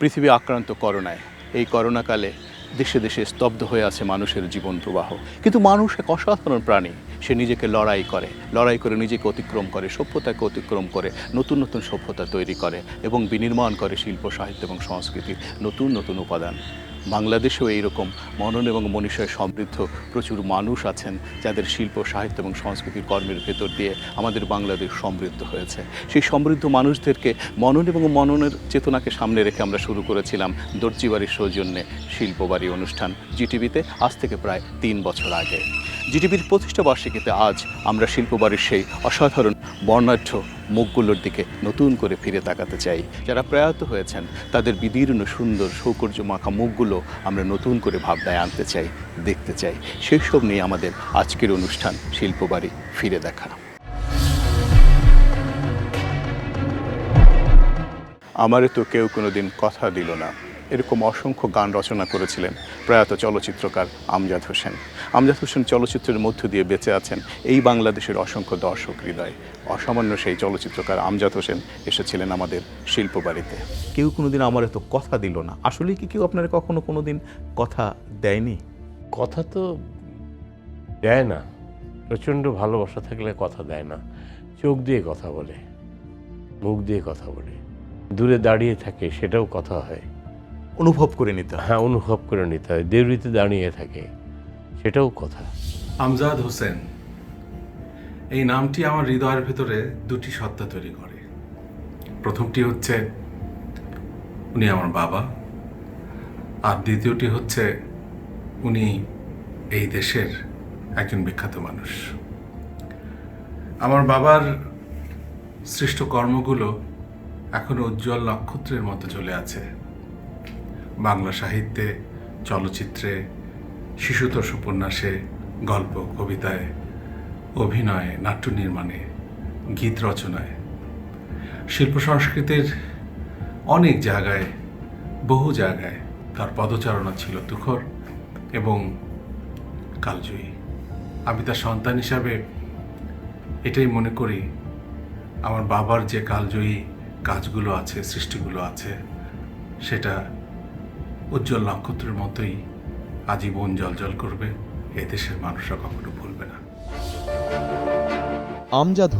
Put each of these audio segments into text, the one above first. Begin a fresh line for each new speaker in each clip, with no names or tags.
পৃথিবী আক্রান্ত করোনায়। এই করোনাকালে দেশে দেশে স্তব্ধ হয়ে আছে মানুষের জীবন প্রবাহ। কিন্তু মানুষ এক অসাধারণ প্রাণী। সে নিজেকে লড়াই করে। লড়াই করে নিজেকে অতিক্রম করে, সভ্যতাকে অতিক্রম করে, নতুন নতুন সভ্যতা তৈরি করে এবং বিনির্মাণ করে শিল্প, সাহিত্য এবং সংস্কৃতির নতুন নতুন উপাদান। বাংলাদেশেও এইরকম মনন এবং মনীষায় সমৃদ্ধ প্রচুর মানুষ আছেন যাদের শিল্প, সাহিত্য এবং সংস্কৃতির কর্মের ভেতর দিয়ে আমাদের বাংলাদেশ সমৃদ্ধ হয়েছে। সেই সমৃদ্ধ মানুষদেরকে মনন এবং মননের চেতনাকে সামনে রেখে আমরা শুরু করেছিলাম দর্জিবাড়ির সৌজন্যে শিল্পবাড়ি অনুষ্ঠান জিটিভিতে আজ থেকে প্রায় তিন বছর আগে। জিটিভির প্রতিষ্ঠা বার্ষিকীতে আজ আমরা শিল্পবাড়ির সেই অসাধারণ বর্ণাঢ্য মুখগুলোর দিকে নতুন করে ফিরে তাকাতে চাই। যারা প্রয়াত হয়েছেন, তাদের বিদীর্ণ সুন্দর সৌকর্য মাখা মুখগুলো আমরা নতুন করে ভাবনায় আনতে চাই, দেখতে চাই। সেই সব নিয়ে আমাদের আজকের অনুষ্ঠান, শিল্পবাড়ি ফিরে দেখা। আমারে তো কেউ কোনো দিন কথা দিল না। এরকম অসংখ্য গান রচনা করেছিলেন প্রয়াত চলচ্চিত্রকার আমজাদ হোসেন। আমজাদ হোসেন চলচ্চিত্রের মধ্য দিয়ে বেঁচে আছেন এই বাংলাদেশের অসংখ্য দর্শক হৃদয়। অসামান্য সেই চলচ্চিত্রকার আমজাদ হোসেন এসেছিলেন আমাদের শিল্প বাড়িতে কেউ কোনোদিন আমার এত কথা দিল না। আসলে কি কেউ আপনার কখনো কোনো দিন কথা দেয়নি?
কথা তো দেয় না। প্রচণ্ড ভালোবাসা থাকলে কথা দেয় না। চোখ দিয়ে কথা বলে মুখ দিয়ে কথা বলে। দূরে দাঁড়িয়ে থাকে সেটাও কথা হয়।
অনুভব করে নিতে হয়।
হ্যাঁ অনুভব করে নিতে হয়। দেউরিতে দাঁড়িয়ে থাকে। সেটাও কথা।
আমজাদ হোসেন এই নামটি আমার হৃদয়ের ভেতরে দুটি সত্তা তৈরি করে। প্রথমটি হচ্ছে উনি আমার বাবা আর দ্বিতীয়টি হচ্ছে উনি এই দেশের একজন বিখ্যাত মানুষ। আমার বাবার সৃষ্ট কর্মগুলো এখনও উজ্জ্বল নক্ষত্রের মতো চলে আছে। বাংলা সাহিত্যে, চলচ্চিত্রে, শিশুতোষ উপন্যাসে, গল্প, কবিতায়, অভিনয়ে, নাট্য নির্মাণে, গীত রচনায়, শিল্প সংস্কৃতির অনেক জায়গায়, বহু জায়গায় তার পদচারণা ছিল তুখর এবং কালজয়ী। আমি তার সন্তান হিসাবে এটাই মনে করি, আমার বাবার যে কালজয়ী কাজগুলো আছে, সৃষ্টিগুলো আছে, সেটা উজ্জ্বল নক্ষত্রের মতোই আজীবন জলজল করবে এদেশের দেশের মানুষরা কখনো ভুলবে না।
আমজাদ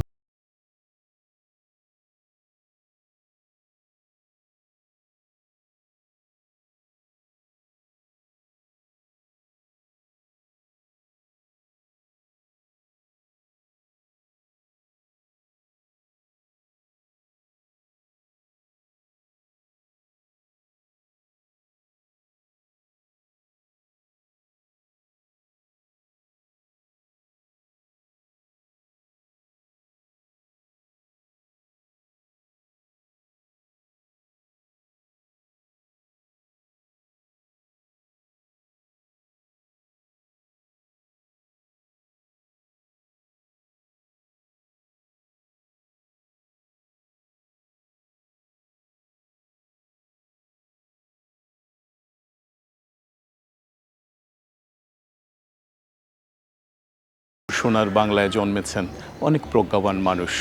সোনার বাংলায় জন্মেছেন অনেক প্রজ্ঞাবান মানুষ।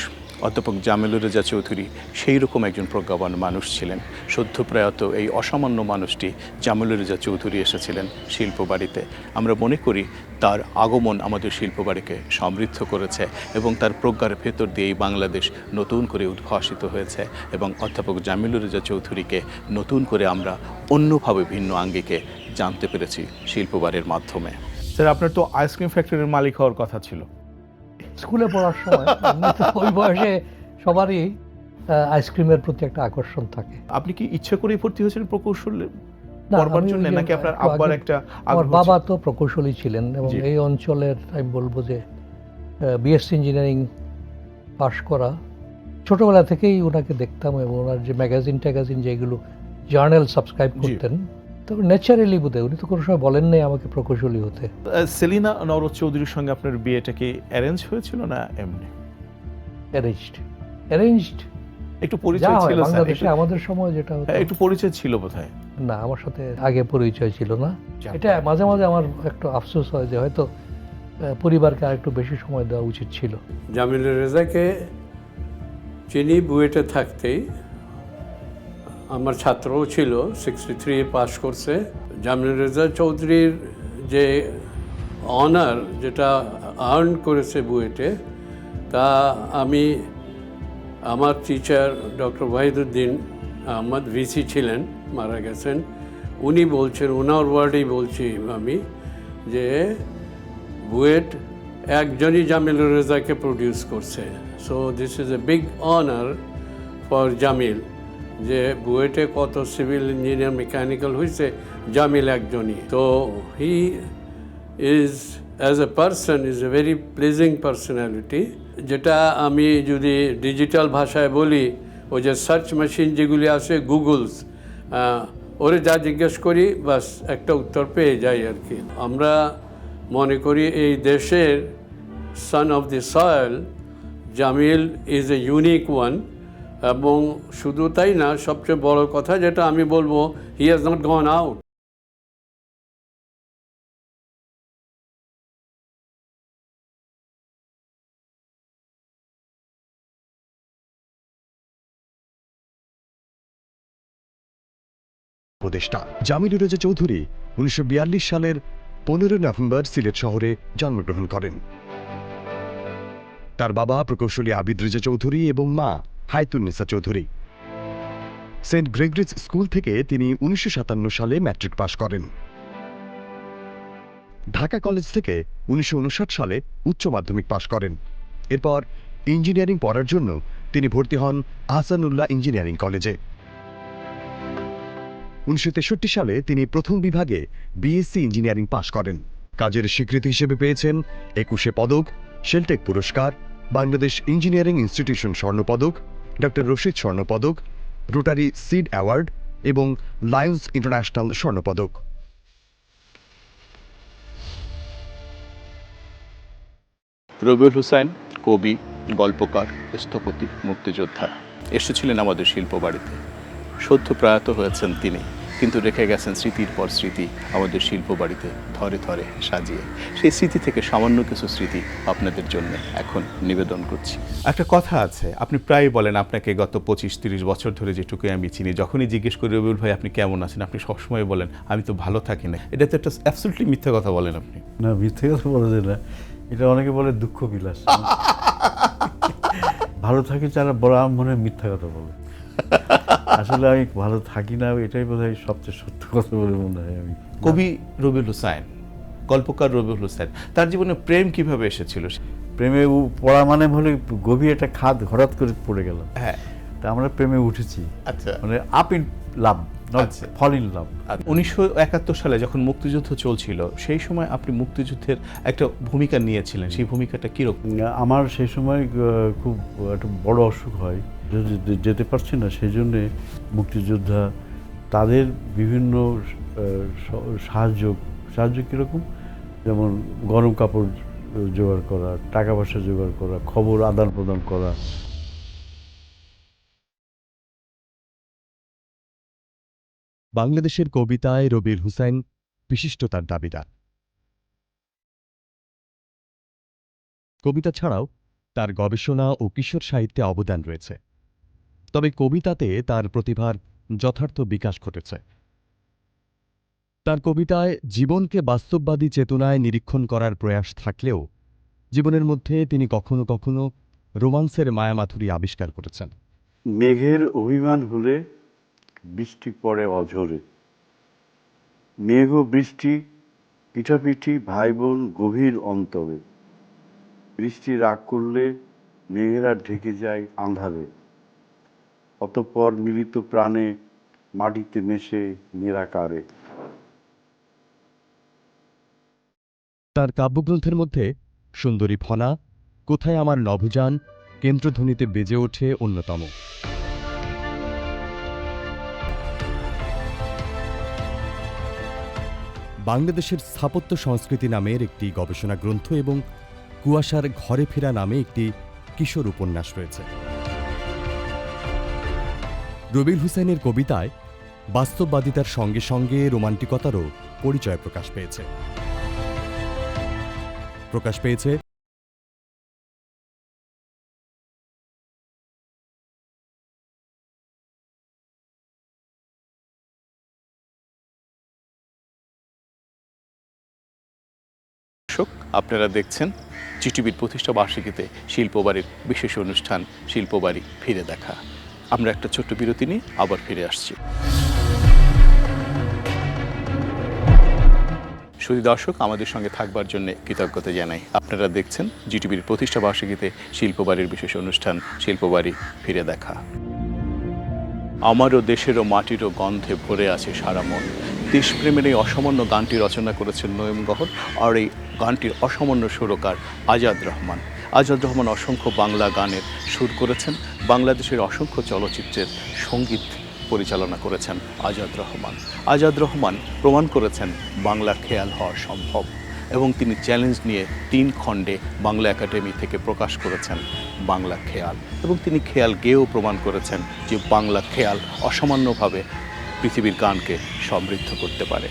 অধ্যাপক জামিলুর রেজা চৌধুরী সেই রকম একজন প্রজ্ঞাবান মানুষ ছিলেন। সদ্য প্রয়াত এই অসামান্য মানুষটি জামিলুর রেজা চৌধুরী এসেছিলেন শিল্প বাড়িতে আমরা মনে করি তার আগমন আমাদের শিল্প বাড়িকে সমৃদ্ধ করেছে এবং তার প্রজ্ঞার ভেতর দিয়েই বাংলাদেশ নতুন করে উদ্ভাসিত হয়েছে এবং অধ্যাপক জামিলুর রেজা চৌধুরীকে নতুন করে আমরা অন্যভাবে ভিন্ন আঙ্গিকে জানতে পেরেছি শিল্পবাড়ির মাধ্যমে।
স্যার আপনার তো আইসক্রিম ফ্যাক্টরির মালিক হওয়ার কথা ছিল।
স্কুলে পড়ার সময় ওই বয়সে সবারই আইসক্রিমের প্রতি একটা আকর্ষণ থাকে।
আপনি কি ইচ্ছে করেই ভর্তি হয়েছিলেন প্রকৌশলে পড়বার জন্য নাকি আপনার আব্বার একটা
আমার বাবা তো প্রকৌশলী ছিলেন এবং এই অঞ্চলের আমি বলব যে বিএসসি ইঞ্জিনিয়ারিং পাশ করা ছোটবেলা থেকেই ওনাকে দেখতাম এবং ওনার যে ম্যাগাজিন ট্যাগাজিন যেগুলো জার্নাল সাবস্ক্রাইব করতেন তবে ন্যাচারালি বোধহয় উনি তো কোনো সময় বলেন নাই আমাকে প্রকৌশলী হতে।
সেলিনা নরদ চৌধুরীর সঙ্গে আপনার বিয়েটা কি অ্যারেঞ্জ হয়েছিল না এমনি?
অ্যারেঞ্জড অ্যারেঞ্জড
একটু পরিচয় ছিল
বাংলাদেশে আমাদের সময় যেটা হতো।
হ্যাঁ, একটু পরিচয় ছিল বোধহয়।
না আমার সাথে আগে পরিচয় ছিল না। এটা মাঝে মাঝে আমার একটু আফসোস হয় যে হয়তো আহ, পরিবারকে আর একটু বেশি সময় দেওয়া উচিত ছিল।
জামিলুর রেজাকে চিনি বুয়েটে থাকতেই
আমার ছাত্রও ছিল সিক্সটি থ্রি পাস করছে। জামিল রেজা চৌধুরীর যে অনার যেটা আর্ন করেছে বুয়েটে, তা আমি আমার teacher doctor Wahiduddin Ahmed VC ছিলেন, মারা গেছেন। উনি বলছেন ওনার ওয়ার্ডেই বলছি আমি যে বুয়েট একজনই জামিল রেজাকে প্রডিউস করছে। So this is a big honour for Jamil যে বুয়েটে কত সিভিল ইঞ্জিনিয়ার মেকানিক্যাল হয়েছে জামিল একজনই। তো he is as a person is a very pleasing personality যেটা আমি যদি ডিজিটাল ভাষায় বলি, ওই যে সার্চ মেশিন যেগুলি আছে গুগলস ওরে যা জিজ্ঞেস করি, বাস একটা উত্তর পেয়ে যাই আর কি। আমরা মনে করি এই দেশের son of the soil Jamil is a unique one এবং শুধু তাই না, সবচেয়ে বড় কথা যেটা আমি বলব he has not gone out
উপদেষ্টা জামিলুর রেজা চৌধুরী উনিশশো বিয়াল্লিশ সালের পনেরো নভেম্বর সিলেট শহরে জন্মগ্রহণ করেন। তার বাবা প্রকৌশলী আবিদ রেজা চৌধুরী এবং মা Hayatunnesa Chowdhury. Saint Gregory's school থেকে তিনি উনিশশো সাতান্ন সালে ম্যাট্রিক পাশ করেন। ঢাকা কলেজ থেকে উনিশশো উনষাট সালে উচ্চ মাধ্যমিক পাশ করেন। এরপর ইঞ্জিনিয়ারিং পড়ার জন্য তিনি ভর্তি হন আহসানুল্লাহ ইঞ্জিনিয়ারিং কলেজে। উনিশশো তেষট্টি সালে তিনি প্রথম বিভাগে বিএসসি ইঞ্জিনিয়ারিং পাশ করেন। কাজের স্বীকৃতি হিসেবে পেয়েছেন একুশে পদক শেলটেক পুরস্কার, বাংলাদেশ ইঞ্জিনিয়ারিং ইনস্টিটিউশন স্বর্ণপদক ডক্টর রশিদ স্বর্ণপদক রোটারি সিড অ্যাওয়ার্ড এবং লায়ন্স ইন্টারন্যাশনাল স্বর্ণপদক
রবিউল হুসাইন, কবি, গল্পকার, স্থপতি, মুক্তিযোদ্ধা, এসেছিলেন আমাদের শিল্প বাড়িতে সদ্য প্রয়াত হয়েছেন তিনি। কিন্তু রেখে গেছেন স্মৃতির পর স্মৃতি আমাদের শিল্প বাড়িতে ধরে ধরে সাজিয়ে। সেই স্মৃতি থেকে সামান্য কিছু স্মৃতি আপনাদের জন্য এখন নিবেদন করছি। একটা কথা আছে আপনি প্রায় বলেন আপনাকে গত পঁচিশ তিরিশ বছর ধরে যেটুকু আমি চিনি যখনই জিজ্ঞেস করি রবিউল ভাই আপনি কেমন আছেন? আপনি সবসময় বলেন আমি তো ভালো থাকি না। এটা তো একটা অ্যাবসুলটলি মিথ্যা কথা বলেন আপনি।
না মিথ্যে কথা বলা যায় না। এটা অনেকে বলে দুঃখ বিলাস। ভালো থাকি যারা বড় আমার মনে হয় মিথ্যা কথা বলে। আসলে আমি ভালো থাকি না এটাই বোধ হয় সবচেয়ে সত্য কথা বলে মনে হয় আমি।
কবি রবিউল হুসাইন গল্পকার রবিউল হুসাইন তার জীবনে প্রেম কীভাবে এসেছিল?
প্রেমে পড়া মানে হলে গভীর একটা খাদ হঠাৎ করে পড়ে গেল।
হ্যাঁ।
তা আমরা প্রেমে উঠেছি।
আচ্ছা।
মানে up in love. Fall in love
উনিশশো একাত্তর সালে যখন মুক্তিযুদ্ধ চলছিল সেই সময় আপনি মুক্তিযুদ্ধের একটা ভূমিকা নিয়েছিলেন। সেই ভূমিকাটা কীরকম?
আমার সেই সময় খুব একটা বড় অসুখ হয়। যেতে পারছি না সেই জন্যে মুক্তিযোদ্ধা তাদের বিভিন্ন সাহায্য সাহায্য কীরকম? যেমন গরম কাপড় জোগাড় করা, টাকা পয়সা জোগাড় করা, খবর আদান প্রদান করা।
বাংলাদেশের কবিতায় রবির হুসাইন বিশিষ্টতার দাবিদার। কবিতা ছাড়াও তার গবেষণা ও কিশোর সাহিত্যে অবদান রয়েছে। তবে কবিতাতে তার প্রতিভার যথার্থ বিকাশ ঘটেছে। তার কবিতায় জীবনকে বাস্তববাদী চেতনায় নিরীক্ষণ করার প্রয়াস থাকলেও জীবনের মধ্যে তিনি কখনো কখনো রোমান্সের মায়ামাথুরি আবিষ্কার করেছেন।
মেঘের অভিমান হলে বৃষ্টি পড়ে অঝরে। মেঘ বৃষ্টি পিঠাপিঠি ভাই বোন গভীর অন্তরে। বৃষ্টি রাগ করলে মেঘেরা ঢেকে যায় আঁধারে অতঃপর মিলিত প্রাণে মাটিতে মেশে নিরাকারে।
তার কাব্যগ্রন্থের মধ্যে, সুন্দরী ফনা, কোথায় আমার নভোযান কেন্দ্রধ্বনিতে বেজে ওঠে অন্যতম। বাংলাদেশের স্থাপত্য সংস্কৃতি নামের একটি গবেষণা গ্রন্থ এবং কুয়াশার ঘরে ফেরা নামে একটি কিশোর উপন্যাস রয়েছে। রবির হুসেনের কবিতায় বাস্তববাদিতার সঙ্গে সঙ্গে রোমান্টিকতারও পরিচয় প্রকাশ পেয়েছে। প্রকাশ পেয়েছে
আপনারা দেখছেন চিটিবির প্রতিষ্ঠা বার্ষিকীতে শিল্পবাড়ির বিশেষ অনুষ্ঠান, শিল্পবাড়ি ফিরে দেখা। আমরা একটা ছোট্ট বিরতি নিয়ে আবার ফিরে আসছি। শুধু দর্শক, আমাদের সঙ্গে থাকবার জন্য কৃতজ্ঞতা জানাই। আপনারা দেখছেন জিটিভির প্রতিষ্ঠা বার্ষিকীতে শিল্পবাড়ির বিশেষ অনুষ্ঠান, শিল্পবাড়ি ফিরে দেখা। আমারও দেশেরও মাটিরও গন্ধে ভরে আছে সারা মন। দেশপ্রেমের এই অসামান্য গানটি রচনা করেছেন নয়ম গহর আর এই গানটির অসামান্য সুরকার আজাদ রহমান। আজাদ রহমান অসংখ্য বাংলা গানের সুর করেছেন। বাংলাদেশের অসংখ্য চলচ্চিত্রের সংগীত পরিচালনা করেছেন আজাদ রহমান। আজাদ রহমান প্রমাণ করেছেন বাংলা খেয়াল হওয়া সম্ভব এবং তিনি চ্যালেঞ্জ নিয়ে তিন খণ্ডে বাংলা একাডেমি থেকে প্রকাশ করেছেন বাংলা খেয়াল এবং তিনি খেয়াল গেয়েও প্রমাণ করেছেন যে বাংলা খেয়াল অসামান্যভাবে পৃথিবীর গানকে সমৃদ্ধ করতে পারে।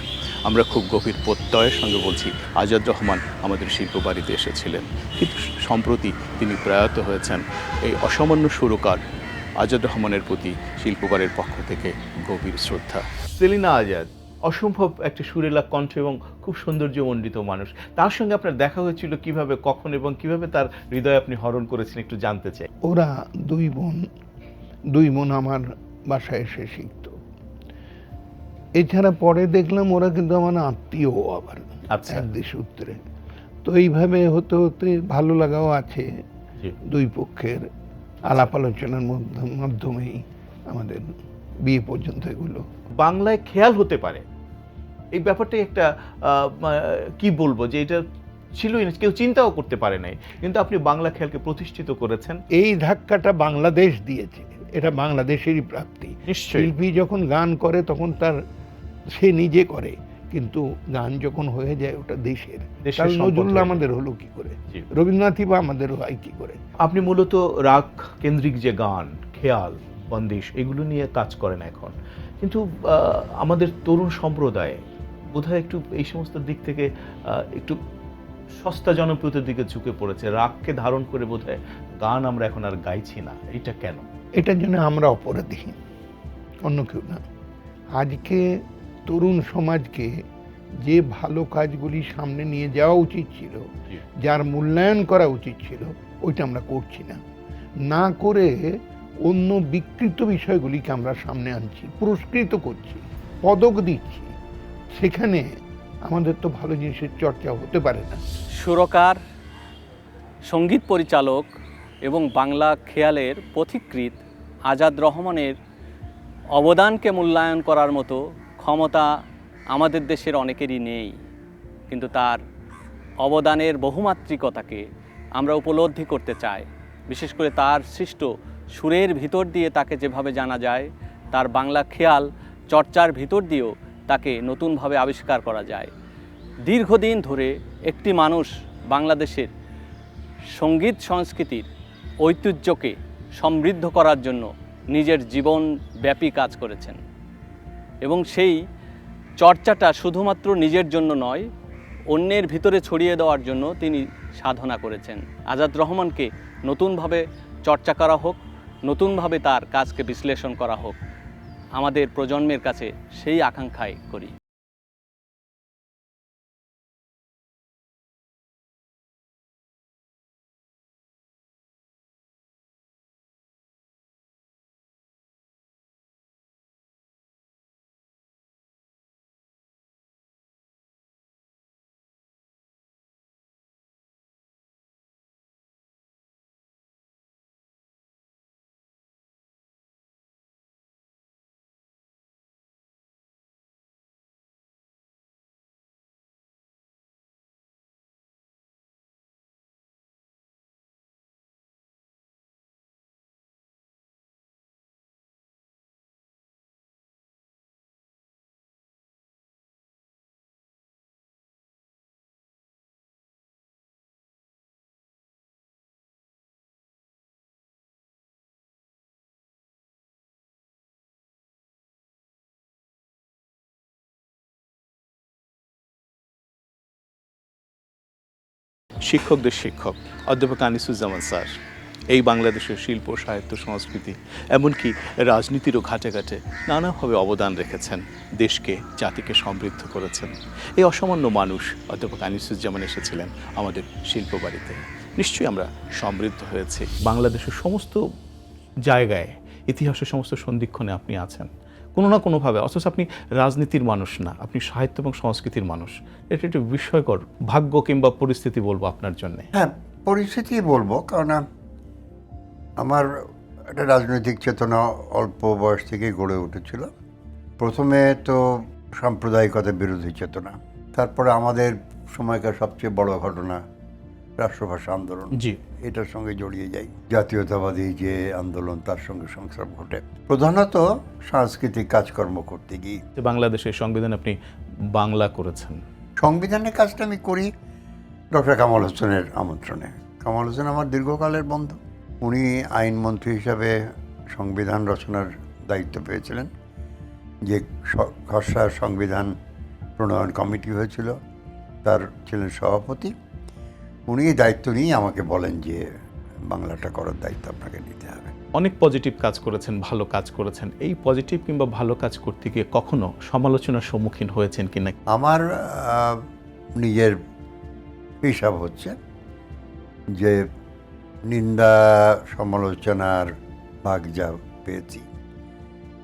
আমরা খুব গভীর প্রত্যয়ের সঙ্গে বলছি আজাদ রহমান আমাদের শিল্প বাড়িতে এসেছিলেন। কিন্তু সম্প্রতি তিনি প্রয়াত হয়েছেন এই অসামান্য সুরকার আজাদ রহমানের প্রতি শিল্পবাড়ির পক্ষ থেকে গভীর শ্রদ্ধা।
সেলিনা আজাদ অসম্ভব একটা সুরেলা কণ্ঠ এবং খুব সৌন্দর্যমণ্ডিত মানুষ। তার সঙ্গে আপনার দেখা হয়েছিল কীভাবে কখন এবং কীভাবে তার হৃদয় আপনি হরণ করেছেন একটু জানতে চাই।
ওরা দুই বোন দুই বোন আমার বাসায় এসে শিখত। এছাড়া পরে দেখলাম ওরা কিন্তু আমার আত্মীয় আবার
আচ্ছা।
একদি সূত্রে। তো এইভাবে হতে হতে ভালো লাগাও আছে দুই পক্ষের আলাপ আলোচনার মাধ্যমেই আমাদের বিয়ে পর্যন্ত এগুলো।
বাংলায় খেয়াল হতে পারে। এই ব্যাপারটাই একটা কি বলব যে এটা ছিলই না কেউ চিন্তাও করতে পারে নাই। কিন্তু আপনি বাংলা খেয়ালকে প্রতিষ্ঠিত করেছেন।
এই ধাক্কাটা বাংলাদেশ দিয়েছে। এটা বাংলাদেশেরই প্রাপ্তি। শিল্পী যখন গান করে তখন তার সে নিজে করে। কিন্তু গান যখন হয়ে যায় ওটা দেশের।
দেশের
নজরুল আমাদের হলো কি করে? রবীন্দ্রনাথই বা আমাদের হয় কি করে?
আপনি মূলত রাগ কেন্দ্রিক যে গান খেয়াল বন্দিশ এগুলো নিয়ে কাজ করেন এখন। কিন্তু আমাদের তরুণ সম্প্রদায় বোধহয় একটু এই সমস্ত দিক থেকে আহ, একটু সস্তা জনপ্রিয়তার দিকে ঝুঁকে পড়েছে। রাগকে ধারণ করে বোধহয় গান আমরা এখন আর গাইছি না। এটা কেন?
এটার জন্য আমরা অপরাধী। অন্য কেউ না। আজকে তরুণ সমাজকে যে ভালো কাজগুলি সামনে নিয়ে যাওয়া উচিত ছিল যার মূল্যায়ন করা উচিত ছিল ওইটা আমরা করছি না। না করে অন্য বিকৃত বিষয়গুলিকে আমরা সামনে আনছি পুরস্কৃত করছি পদক দিচ্ছি। সেখানে আমাদের তো ভালো জিনিসের চর্চা হতে পারে না।
সুরকার, সংগীত পরিচালক এবং বাংলা খেয়ালের পথিকৃৎ আজাদ রহমানের অবদানকে মূল্যায়ন করার মতো ক্ষমতা আমাদের দেশের অনেকেরই নেই। কিন্তু তার অবদানের বহুমাত্রিকতাকে আমরা উপলব্ধি করতে চাই। বিশেষ করে তার সৃষ্ট সুরের ভিতর দিয়ে তাকে যেভাবে জানা যায়, তার বাংলা খেয়াল, চর্চার ভিতর দিয়েও তাকে নতুনভাবে আবিষ্কার করা যায়। দীর্ঘদিন ধরে একটি মানুষ বাংলাদেশের সংগীত সংস্কৃতির ঐতিহ্যকে সমৃদ্ধ করার জন্য নিজের জীবনব্যাপী কাজ করেছেন। এবং সেই চর্চাটা শুধুমাত্র নিজের জন্য নয়, অন্যের ভিতরে ছড়িয়ে দেওয়ার জন্য তিনি সাধনা করেছেন। আজাদ রহমানকে নতুনভাবে চর্চা করা হোক, নতুনভাবে তার কাজকে বিশ্লেষণ করা হোক। আমাদের প্রজন্মের কাছে সেই আকাঙ্ক্ষাই করি।
শিক্ষকদের শিক্ষক, অধ্যাপক আনিসুজ্জামান স্যার। এই বাংলাদেশের শিল্প, সাহিত্য, সংস্কৃতি, এমনকি রাজনীতিরও ঘাটে ঘাটে নানাভাবে অবদান রেখেছেন, দেশকে, জাতিকে সমৃদ্ধ করেছেন। এই অসামান্য মানুষ, অধ্যাপক আনিসুজ্জামান এসেছিলেন আমাদের শিল্প বাড়িতে। নিশ্চয়ই আমরা সমৃদ্ধ হয়েছি। বাংলাদেশের সমস্ত জায়গায়, ইতিহাসের সমস্ত সন্ধিক্ষণে আপনি আছেন। কোনো না কোনোভাবে অথচ আপনি রাজনীতির মানুষ না আপনি সাহিত্য এবং সংস্কৃতির মানুষ। এটা একটু বিস্ময়কর ভাগ্য কিংবা পরিস্থিতি বলব আপনার জন্যে।
হ্যাঁ পরিস্থিতি বলব কারণ আমার একটা রাজনৈতিক চেতনা অল্প বয়স থেকেই গড়ে উঠেছিল। প্রথমে তো সাম্প্রদায়িকতা বিরোধী চেতনা তারপরে আমাদের সময়কার সবচেয়ে বড় ঘটনা রাষ্ট্রভাষা আন্দোলন।
জি।
এটার সঙ্গে জড়িয়ে যাই। জাতীয়তাবাদী যে আন্দোলন তার সঙ্গে সংস্রব ঘটে। প্রধানত সাংস্কৃতিক কাজকর্ম করতে গিয়ে।
যে বাংলাদেশের সংবিধান আপনি বাংলা করেছেন।
সংবিধানের কাজটা আমি করি ডক্টর কামাল হোসেনের আমন্ত্রণে। কামাল হোসেন আমার দীর্ঘকালের বন্ধু। উনি আইনমন্ত্রী হিসাবে সংবিধান রচনার দায়িত্ব পেয়েছিলেন। যে খসড়া সংবিধান প্রণয়ন কমিটি হয়েছিল তার ছিলেন সভাপতি। উনি দায়িত্ব নিয়ে আমাকে বলেন যে বাংলাটা করার দায়িত্ব আপনাকে নিতে হবে।
অনেক পজিটিভ কাজ করেছেন ভালো কাজ করেছেন। এই পজিটিভ কিংবা ভালো কাজ করতে গিয়ে কখনো সমালোচনার সম্মুখীন হয়েছেন কিনা
আমার নিজের হিসাব হচ্ছে যে নিন্দা সমালোচনার ভাগ যা পেয়েছি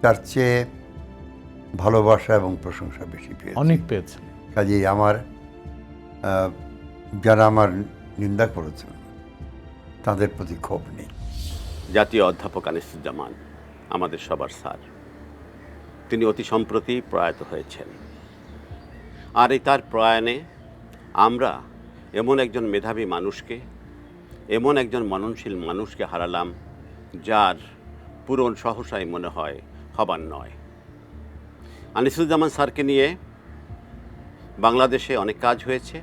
তার চেয়ে ভালোবাসা এবং প্রশংসা বেশি পেয়েছি।
অনেক পেয়েছেন।
কাজেই আমার যারা আমার নিন্দা করেছেন তাদের প্রতি ক্ষোভ নেই।
জাতীয় অধ্যাপক আনিসুজ্জামান, আমাদের সবার স্যার। তিনি অতি সম্প্রতি প্রয়াত হয়েছেন। আর এই তার প্রয়াণে আমরা এমন একজন মেধাবী মানুষকে, এমন একজন মননশীল মানুষকে হারালাম, যার পূরণ সহসাই মনে হয় হবার নয়। আনিসুজ্জামান স্যারকে নিয়ে বাংলাদেশে অনেক কাজ হয়েছে,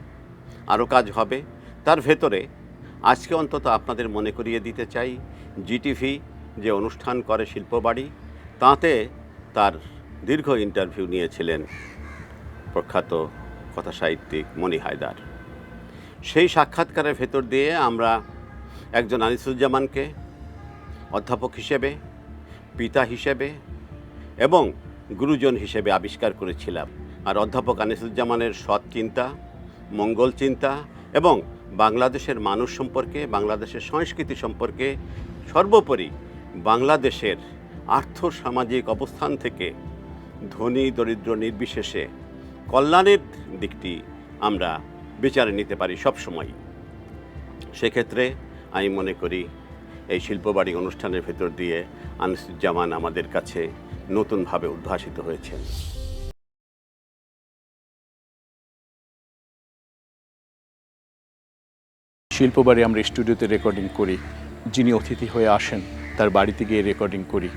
আরও কাজ হবে। তার ভেতরে আজকে অন্তত আপনাদের মনে করিয়ে দিতে চাই জিটিভি যে অনুষ্ঠান করে শিল্পবাড়ি, তাতে তার দীর্ঘ ইন্টারভিউ নিয়েছিলেন প্রখ্যাত কথাসাহিত্যিক মণি হায়দার। সেই সাক্ষাৎকারের ভেতর দিয়ে আমরা একজন আনিসুজ্জামানকে অধ্যাপক হিসেবে, পিতা হিসেবে এবং গুরুজন হিসেবে আবিষ্কার করেছিলাম। আর অধ্যাপক আনিসুজ্জামানের সৎ চিন্তা, মঙ্গল চিন্তা এবং বাংলাদেশের মানুষ সম্পর্কে, বাংলাদেশের সংস্কৃতি সম্পর্কে সর্বোপরি বাংলাদেশের আর্থ সামাজিক অবস্থান থেকে ধনী, দরিদ্র, নির্বিশেষে কল্যাণের দিকটি আমরা বিচারে নিতে পারি সবসময়। সেক্ষেত্রে আমি মনে করি এই শিল্পবাড়ি অনুষ্ঠানের ভেতর দিয়ে আনিসুজ্জামান আমাদের কাছে নতুনভাবে উদ্ভাসিত হয়েছেন।
শিল্পবাড়ি আমরা স্টুডিওতে রেকর্ডিং করি। যিনি অতিথি হয়ে আসেন, তার বাড়িতে গিয়ে রেকর্ডিং করি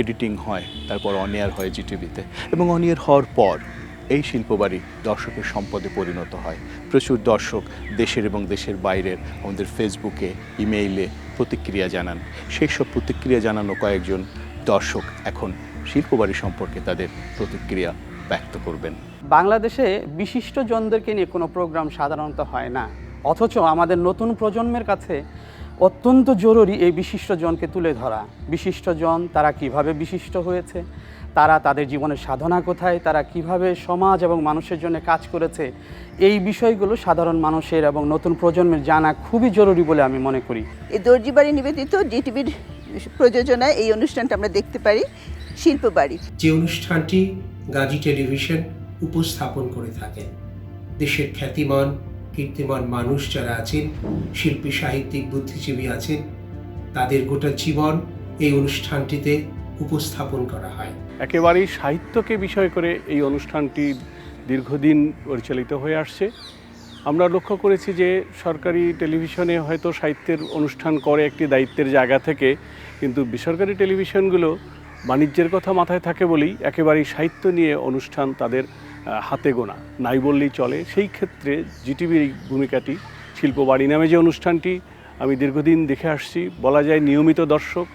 এডিটিং হয়, তারপর অনিয়ার হয় জিটিভিতে এবং অনিয়ার হওয়ার পর এই শিল্পবাড়ি দর্শকের সম্পদে পরিণত হয়। প্রচুর দর্শক দেশের এবং দেশের বাইরের আমাদের ফেসবুকে ইমেইলে প্রতিক্রিয়া জানান। সেই সব প্রতিক্রিয়া জানানো কয়েকজন দর্শক এখন শিল্পবাড়ি সম্পর্কে তাদের প্রতিক্রিয়া ব্যক্ত করবেন।
বাংলাদেশে বিশিষ্ট জনদেরকে নিয়ে কোনো প্রোগ্রাম সাধারণত হয় না। অথচ আমাদের নতুন প্রজন্মের কাছে অত্যন্ত জরুরি এই বিশিষ্ট জনকে তুলে ধরা। বিশিষ্ট জন তারা কীভাবে বিশিষ্ট হয়েছে? তারা তাদের জীবনের সাধনা কোথায়? তারা কীভাবে সমাজ এবং মানুষের জন্য কাজ করেছে? এই বিষয়গুলো সাধারণ মানুষের এবং নতুন প্রজন্মের জানা খুবই জরুরি বলে আমি মনে করি।
এই দর্জিবাড়ি নিবেদিত জিটিভির প্রযোজনায় এই অনুষ্ঠানটা আমরা দেখতে পারি। শিল্প বাড়ি।
যে অনুষ্ঠানটি গাজী টেলিভিশন উপস্থাপন করে থাকে দেশের খ্যাতিমান কীর্তিমান মানুষ যারা আছেন, শিল্পী, সাহিত্যিক, বুদ্ধিজীবী আছেন, তাদের গোটা জীবন এই অনুষ্ঠানটিতে উপস্থাপন করা হয়।
একেবারেই সাহিত্যকে বিষয় করে এই অনুষ্ঠানটি দীর্ঘদিন পরিচালিত হয়ে আসছে। আমরা লক্ষ্য করেছি যে সরকারি টেলিভিশনে হয়তো সাহিত্যের অনুষ্ঠান করে একটি দায়িত্বের জায়গা থেকে, কিন্তু বেসরকারি টেলিভিশনগুলো বাণিজ্যের কথা মাথায় থাকে বলেই একেবারেই সাহিত্য নিয়ে অনুষ্ঠান তাদের হাতে গোনা। নাই বললেই চলে। সেই ক্ষেত্রে জিটিভির এই ভূমিকাটি শিল্প বাড়ি নামে যে অনুষ্ঠানটি, আমি দীর্ঘদিন দেখে আসছি। বলা যায় নিয়মিত দর্শক।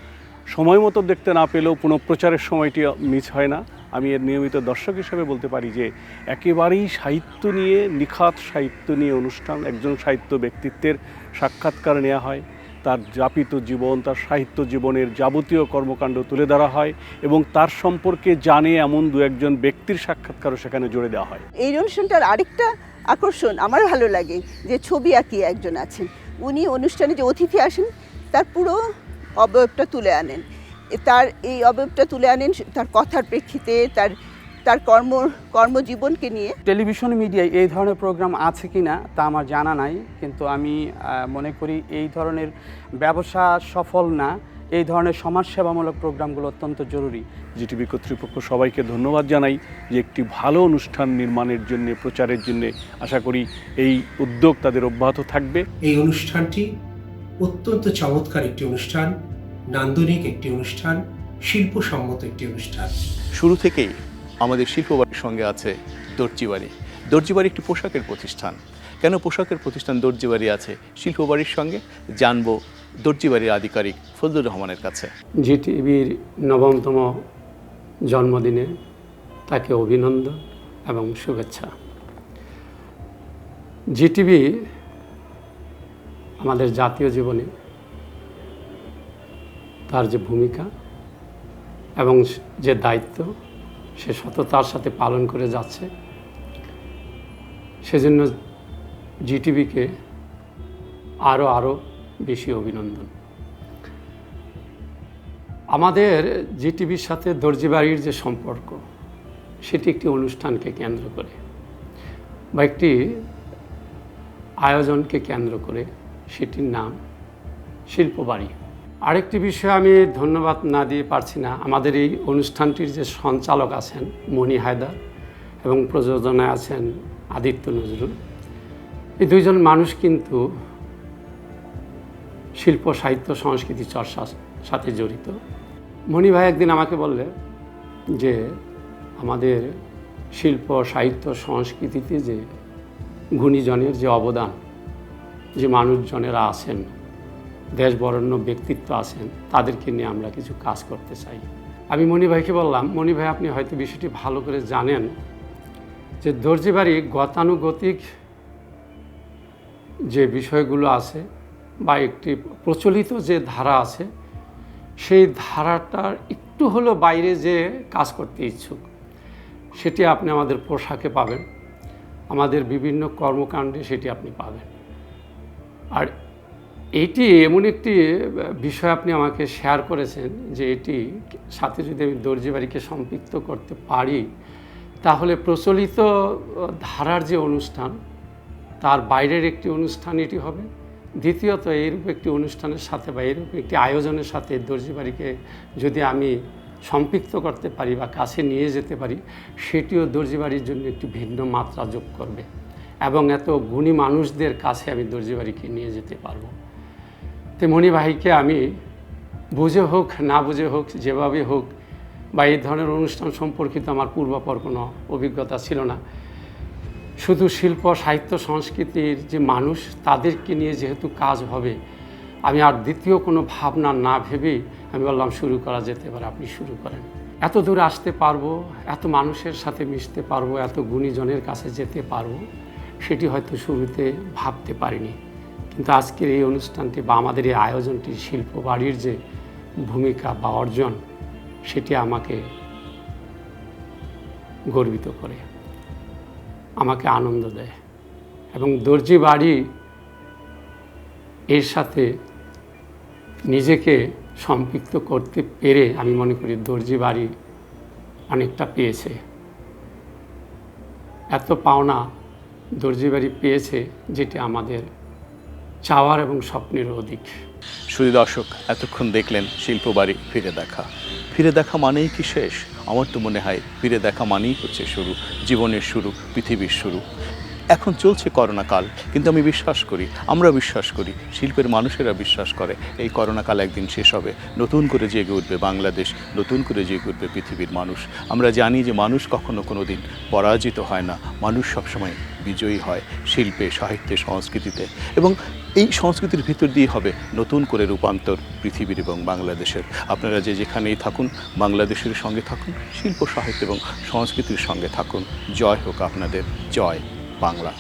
সময় মতো দেখতে না পেলেও পুনঃপ্রচারের সময়টি মিস হয় না। আমি এর নিয়মিত দর্শক হিসেবে বলতে পারি যে, একেবারেই সাহিত্য নিয়ে, নিখাত সাহিত্য নিয়ে অনুষ্ঠান, একজন সাহিত্য ব্যক্তিত্বের সাক্ষাৎকার নেওয়া হয়। তার যাপিত জীবন, তার সাহিত্য জীবনের যাবতীয় কর্মকাণ্ড তুলে ধরা হয় এবং তার সম্পর্কে জানে এমন দু একজন ব্যক্তির সাক্ষাৎকারও সেখানে জুড়ে দেওয়া হয়।
এই অনুষ্ঠানটার আরেকটা আকর্ষণ আমার ভালো লাগে যে ছবি আঁকি একজন আছেন। উনি অনুষ্ঠানে যে অতিথি আসেন, তার পুরো অবয়বটা তুলে আনেন। তার এই অবয়বটা তুলে আনেন, তার কথার প্রেক্ষিতে, তার তার কর্ম কর্মজীবনকে নিয়ে।
টেলিভিশন মিডিয়ায় এই ধরনের প্রোগ্রাম আছে কি না তা আমার জানা নাই কিন্তু আমি মনে করি এই ধরনের ব্যবসা সফল না এই ধরনের সমাজসেবামূলক প্রোগ্রামগুলো অত্যন্ত জরুরি।
জিটিভি কর্তৃপক্ষ সবাইকে ধন্যবাদ জানাই যে একটি ভালো অনুষ্ঠান নির্মাণের জন্য প্রচারের জন্য আশা করি এই উদ্যোগ তাদের অব্যাহত থাকবে।
এই অনুষ্ঠানটি অত্যন্ত চমৎকার একটি অনুষ্ঠান নান্দনিক একটি অনুষ্ঠান শিল্পসম্মত একটি অনুষ্ঠান।
শুরু থেকেই আমাদের শিল্পবাড়ির সঙ্গে আছে দর্জিবাড়ি। দর্জিবাড়ি একটি পোশাকের প্রতিষ্ঠান। কেন পোশাকের প্রতিষ্ঠান দর্জিবাড়ি আছে? শিল্পবাড়ির সঙ্গে জানব দর্জিবাড়ির আধিকারিক ফজলুর রহমানের কাছে।
জিটিভির নবমতম জন্মদিনে তাকে অভিনন্দন এবং শুভেচ্ছা। জিটিভি আমাদের জাতীয় জীবনে তার যে ভূমিকা এবং যে দায়িত্ব সে সততার সাথে পালন করে যাচ্ছে। সেজন্য জিটিভিকে আরও আরও বেশি অভিনন্দন। আমাদের জিটিভির সাথে দর্জিবাড়ির যে সম্পর্ক, সেটি একটি অনুষ্ঠানকে কেন্দ্র করে বা একটি আয়োজনকে কেন্দ্র করে সেটির নাম শিল্পবাড়ি। আরেকটি বিষয় আমি ধন্যবাদ না দিয়ে পারছি না। আমাদের এই অনুষ্ঠানটির যে সঞ্চালক আছেন মণি হায়দার এবং প্রযোজনায় আছেন আদিত্য নজরুল, এই দুইজন মানুষ কিন্তু শিল্প, সাহিত্য, সংস্কৃতি চর্চার সাথে জড়িত। মণি ভাই একদিন আমাকে বললে যে আমাদের শিল্প, সাহিত্য, সংস্কৃতিতে যে গুণীজনের যে অবদান, যে মানুষজনেরা আছেন দেশ বরণ্য ব্যক্তিত্ব আছেন, তাদেরকে নিয়ে আমরা কিছু কাজ করতে চাই। আমি মণি ভাইকে বললাম মণি ভাই, আপনি হয়তো বিষয়টি ভালো করে জানেন যে দর্জিবাড়ি গতানুগতিক যে বিষয়গুলো আছে বা একটি প্রচলিত যে ধারা আছে, সেই ধারাটার একটু হলো বাইরে যে কাজ করতে ইচ্ছুক, সেটি আপনি আমাদের পোশাকে পাবেন। আমাদের বিভিন্ন কর্মকাণ্ডে সেটি আপনি পাবেন। আর এটি এমন একটি বিষয় আপনি আমাকে শেয়ার করেছেন যে এটি সাথে যদি আমি দর্জিবাড়িকে সম্পৃক্ত করতে পারি, তাহলে প্রচলিত ধারার যে অনুষ্ঠান, তার বাইরের একটি অনুষ্ঠান এটি হবে। দ্বিতীয়ত এইরূপ একটি অনুষ্ঠানের সাথে বা এইরূপ একটি আয়োজনের সাথে দর্জিবাড়িকে যদি আমি সম্পৃক্ত করতে পারি বা কাছে নিয়ে যেতে পারি, সেটিও দর্জিবাড়ির জন্য একটি ভিন্ন মাত্রা যোগ করবে এবং এত গুণী মানুষদের কাছে আমি দর্জিবাড়িকে নিয়ে যেতে পারব। তো মণি ভাইকে আমি বুঝে হোক, না বুঝে হোক, যেভাবে হোক, বা এই ধরনের অনুষ্ঠান সম্পর্কিত আমার পূর্বাপর কোনো অভিজ্ঞতা ছিল না। শুধু শিল্প, সাহিত্য, সংস্কৃতির যে মানুষ, তাদেরকে নিয়ে যেহেতু কাজ হবে, আমি আর দ্বিতীয় কোনো ভাবনা না ভেবেই আমি বললাম, শুরু করা যেতে পারে, আপনি শুরু করেন। এত দূর আসতে পারব, এত মানুষের সাথে মিশতে পারব, এত গুণীজনের কাছে যেতে পারব, সেটি হয়তো শুরুতে ভাবতে পারিনি। কিন্তু আজকের এই অনুষ্ঠানটি বা আমাদের এই আয়োজনটি শিল্প বাড়ির যে ভূমিকা বা অর্জন, সেটি আমাকে গর্বিত করে, আমাকে আনন্দ দেয় এবং দর্জি বাড়ি এর সাথে নিজেকে সম্পৃক্ত করতে পেরে আমি মনে করি দর্জি বাড়ি অনেকটা পেয়েছে। এত পাওনা দর্জি বাড়ি পেয়েছে যেটি আমাদের চাওয়ার এবং স্বপ্নের অধিক।
শুধু দর্শক, এতক্ষণ দেখলেন শিল্প বাড়ি ফিরে দেখা। ফিরে দেখা মানেই কি শেষ? আমার তো মনে হয় ফিরে দেখা মানেই হচ্ছে শুরু। জীবনের শুরু, পৃথিবীর শুরু। এখন চলছে করোনাকাল, কিন্তু আমি বিশ্বাস করি আমরা বিশ্বাস করি, শিল্পের মানুষেরা বিশ্বাস করে, এই করোনাকাল একদিন শেষ হবে। নতুন করে জেগে উঠবে বাংলাদেশ, নতুন করে জেগে উঠবে পৃথিবীর মানুষ। আমরা জানি যে মানুষ কখনো কোনো দিন পরাজিত হয় না, মানুষ সবসময় বিজয়ী হয় শিল্পে, সাহিত্যে, সংস্কৃতিতে। এবং এই সংস্কৃতির ভিতর দিয়ে হবে নতুন করে রূপান্তর পৃথিবীর এবং বাংলাদেশের। আপনারা যে যেখানেই থাকুন, বাংলাদেশের সঙ্গে থাকুন, শিল্প, সাহিত্য এবং সংস্কৃতির সঙ্গে থাকুন। জয় হোক আপনাদের, জয়। বাংলা